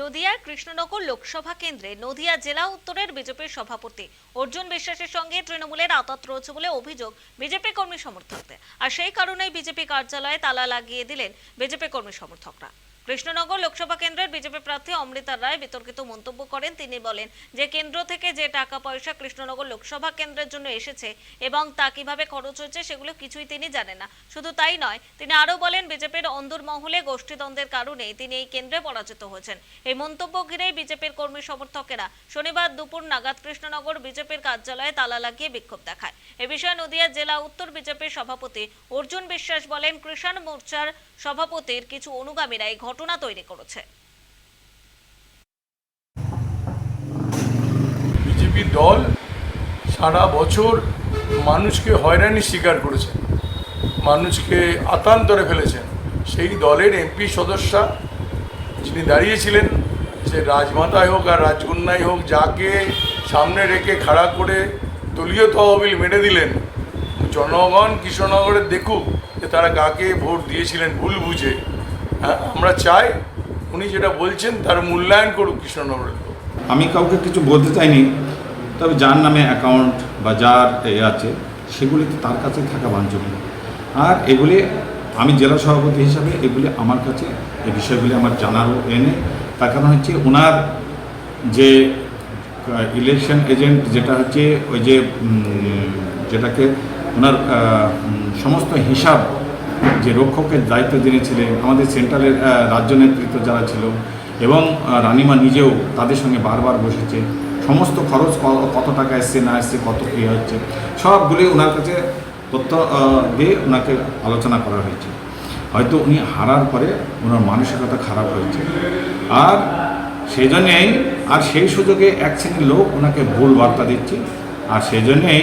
নদিয়ার কৃষ্ণনগর লোকসভা কেন্দ্রে নদিয়া জেলা উত্তরের বিজেপির সভাপতি অর্জুন বিশ্বাসের সঙ্গে তৃণমূলের আতাত রয়েছে বলে অভিযোগ বিজেপি কর্মী সমর্থকদের। আর সেই কারণেই বিজেপি কার্যালয়ে তালা লাগিয়ে দিলেন বিজেপি কর্মী সমর্থকরা। কৃষ্ণনগর লোকসভা কেন্দ্রের বিজেপি প্রার্থী অমৃতা রায় বিতর্কিত মন্তব্য করেন। তিনি বলেন, যে কেন্দ্র থেকে যে টাকা পয়সা কৃষ্ণনগর লোকসভা কেন্দ্রের জন্য এসেছে এবং তা কীভাবে খরচ হয়েছে সেগুলো কিছুই তিনি জানেন না। শুধু তাই নয়, তিনি আরও বলেন, বিজেপির অন্দরমহলে গোষ্ঠীদ্বন্দ্বের কারণে তিনি এই কেন্দ্রে পরাজিত হয়েছেন। এই মন্তব্য ঘিরেই বিজেপির কর্মী সমর্থকেরা শনিবার দুপুর নাগাদ কৃষ্ণনগর বিজেপির কার্যালয়ে তালা লাগিয়ে বিক্ষোভ দেখায়। এ বিষয়ে নদিয়া জেলা উত্তর বিজেপির সভাপতি অর্জুন বিশ্বাস বলেন, কৃষাণ মোর্চার সভাপতির কিছু অনুগামীরা এই ঘটনা তৈরি করেছে। বিজেপি দল সারা বছর মানুষকে হয়রানির শিকার করেছে, মানুষকে আতান্তরে ফেলেছেন সেই দলের এমপি সদস্যা যিনি দাঁড়িয়েছিলেন, সে রাজমাতাই হোক আর রাজকন্যাই হোক, যাকে সামনে রেখে খাড়া করে দলীয় তহবিল মেরে দিলেন, জনগণ কৃষ্ণনগরে দেখুক যে তারা কাকে ভোট দিয়েছিলেন ভুল বুঝে। হ্যাঁ আমরা চাই উনি যেটা বলছেন তার মূল্যায়ন করুক কৃষ্ণনগরের আমি কাউকে কিছু বলতে চাইনি, তবে যার নামে অ্যাকাউন্ট বা যার এ আছে, সেগুলি তো তার কাছে থাকা বাঞ্ছনীয়। আর এগুলি আমি জেলা সভাপতি হিসাবে এগুলি আমার কাছে এই বিষয়গুলি আমার জানারও এনে, তার কারণ হচ্ছে ওনার যে ইলেকশন এজেন্ট যেটা হচ্ছে, ওই যে যেটাকে ওনার সমস্ত হিসাব যে রক্ষকের দায়িত্ব যিনি ছিলেন, আমাদের সেন্ট্রালের রাজ্য নেতৃত্ব যারা ছিল এবং রানিমা নিজেও তাদের সঙ্গে বারবার বসেছে। সমস্ত খরচ কত টাকা এসছে, না এসছে, কত কী হচ্ছে সবগুলি ওনার কাছে তথ্য দিয়ে ওনাকে আলোচনা করা হয়েছে। হয়তো উনি হারার পরে ওনার মানসিকতা খারাপ হয়েছে। আর সেই জন্যেই আর সেই সুযোগে এক শ্রেণির লোক ওনাকে ভুল বার্তা দিচ্ছে। আর সেই জন্যেই